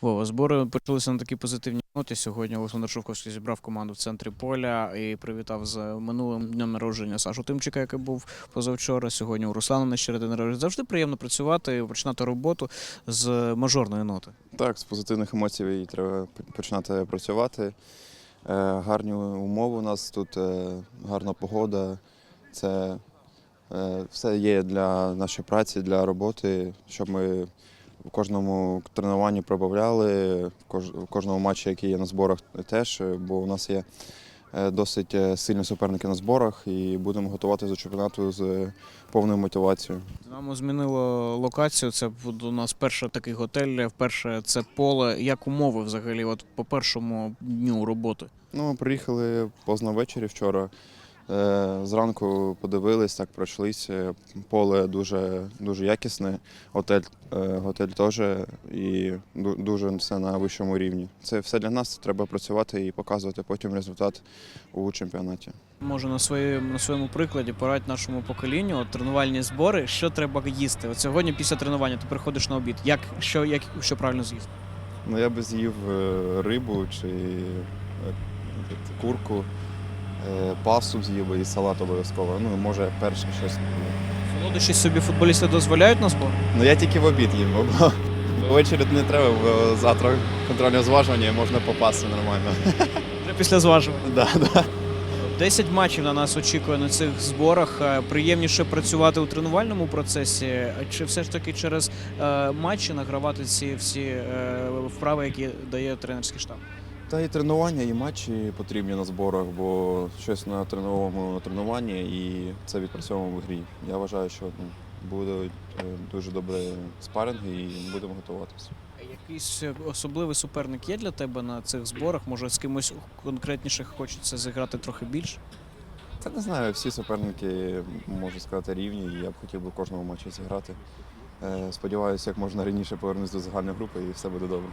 Вова, збори почалися на такій позитивній ноті. Сьогодні Олександр Шовковський зібрав команду в центрі поля і привітав з минулим днем народження Сашу Тимчика, який був позавчора. Сьогодні у Руслана на ще народження. Завжди приємно працювати і починати роботу з мажорної ноти. Так, з позитивних емоцій і треба починати працювати. Е, Гарні умови у нас тут, е, гарна погода. Це е, все є для нашої праці, для роботи, щоб ми в кожному тренуванні пробавляли, в кож- кожному матчі, який є на зборах, теж, бо у нас є е, досить е, сильні суперники на зборах і будемо готуватися до чемпіонату з повною мотивацією. Динамо змінило локацію. Це у нас перший такий готель. Вперше це поле. Як умови взагалі? От по першому дню роботи. Ну, ми приїхали поздно ввечері вчора. Е, Зранку подивились, так пройшлися. Поле дуже, дуже якісне, готель, е, готель теж і дуже все на вищому рівні. Це все для нас. Треба працювати і показувати потім результат у чемпіонаті. Може на своєму на своєму прикладі порадь нашому поколінню от, тренувальні збори, що треба їсти. От сьогодні після тренування ти приходиш на обід. Як що, як що правильно з'їсти? Ну, я би з'їв е, рибу чи е, курку, е, пасту з'їв і салат обов'язково. Ну, може, перше щось. Солодощі собі футболісти дозволяють на збор? Ну я тільки в обід їм, бо ввечері не треба, бо завтра контрольне зважування і можна попасти нормально. Вже після зважування. Да, да. 10 матчів на нас очікує на цих зборах. Е, Приємніше працювати у тренувальному процесі, чи все ж таки через е, матчі награвати ці всі е, вправи, які дає тренерський штаб? Та і тренування, і матчі потрібні на зборах, бо щось на тренуваному на тренуванні і це відпрацьовуємо в грі. Я вважаю, що ну, будуть е, дуже добрі спаринги і будемо готуватися. Якийсь особливий суперник є для тебе на цих зборах? Може, з кимось конкретніше хочеться зіграти трохи більше? Та не знаю, всі суперники, можу сказати, рівні, і я б хотів би в кожному матчі зіграти. Е, Сподіваюся, як можна раніше повернутися до загальної групи і все буде добре.